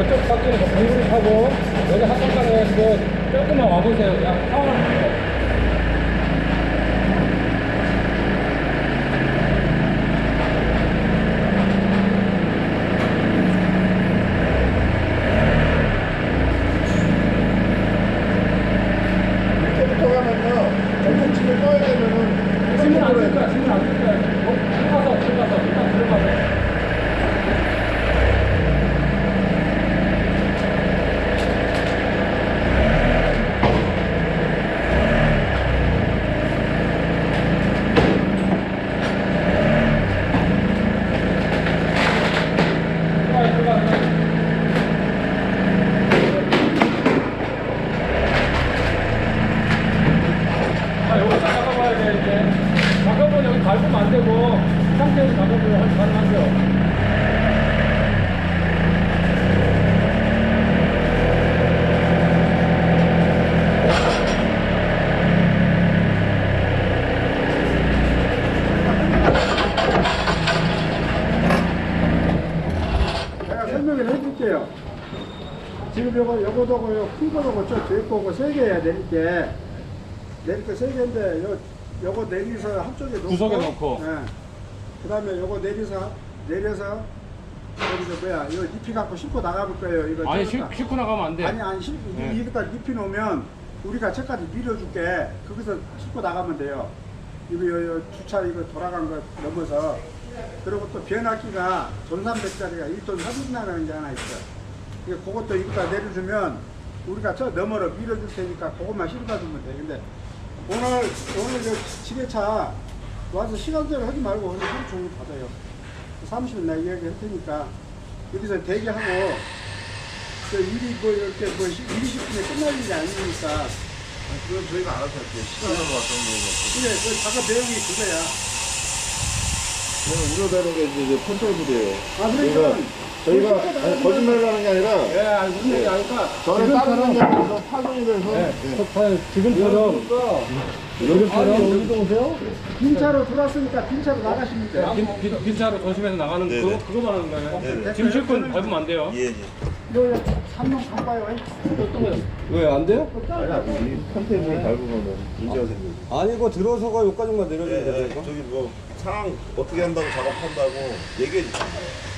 저쪽 바퀴는 동굴이 뭐 타고 여기 합성가에 해가지고 뭐 조금만 와보세요. 그냥 타워랑 작업은 여기 밟으면 안 되고, 이 상태에서 작업을 해드릴게요. 지금 요거, 요거도 요큰 거고 저 뒤에 거고 세 개 해야 되니까 내릴 거세 개인데 요, 요거 내리서 한쪽에 놓고 구석에 놓고. 예. 그 다음에 요거 내리서 내려서 여기서 뭐야 이거 잎이 갖고 싣고 나가볼 거예요. 이거 아니, 저기다. 싣- 싣고 나가면 안 돼. 아니 아니 실, 네. 이거다 잎이 놓으면 우리가 저까지 밀어줄게 거기서 싣고 나가면 돼요 이거 요, 요 주차 이거 돌아간 거 넘어서 그리고 또 변압기가 돈 300짜리가 1돈 30나가는 게 하나 있어 이거 그것도 이거다 내려주면 우리가 저 너머로 밀어줄 테니까 그것만 실어다 주면 돼 근데 오늘 오늘 저 지게차 와서 시간제로 하지 말고 오늘 하루 종일 받아요 30일 날 이야기 할 테니까 여기서 대기하고 그 일이 뭐 이렇게 뭐 시- 일이 싶으면 끝날 일이 아니니까 그건 저희가 알아서 할게요. 시간으로 왔던 거고. 그래 그 작업 내용이 그거야 저는 우려되는 게 이제, 이제 컨트롤이에요. 아 그러니까 저희가 아니, 거짓말을 하는 게 아니라 예 아니 무슨 얘기 아니까 저는 다른 현장에서 파손이 돼서 네. 예. 지금처럼. 지금처럼. 여기도 오세요? 빈차로 들어왔으니까 빈차로 나가시면 돼요 빈, 빈, 빈차로 조심해서 나가는 네네. 그거, 그거만 하는 거예요. 지금 실컷 밟으면 안 돼요. 예, 예. 요 삼룡 가봐요 왜 안 돼요? 아니, 아니, 이 컨테이너를 밟으면 문제가 생기죠. 아니 이거 들어서가 여기까지만 내려주면 예, 예. 되니까 저기 뭐 상황 어떻게 한다고 작업한다고 얘기해 주세요.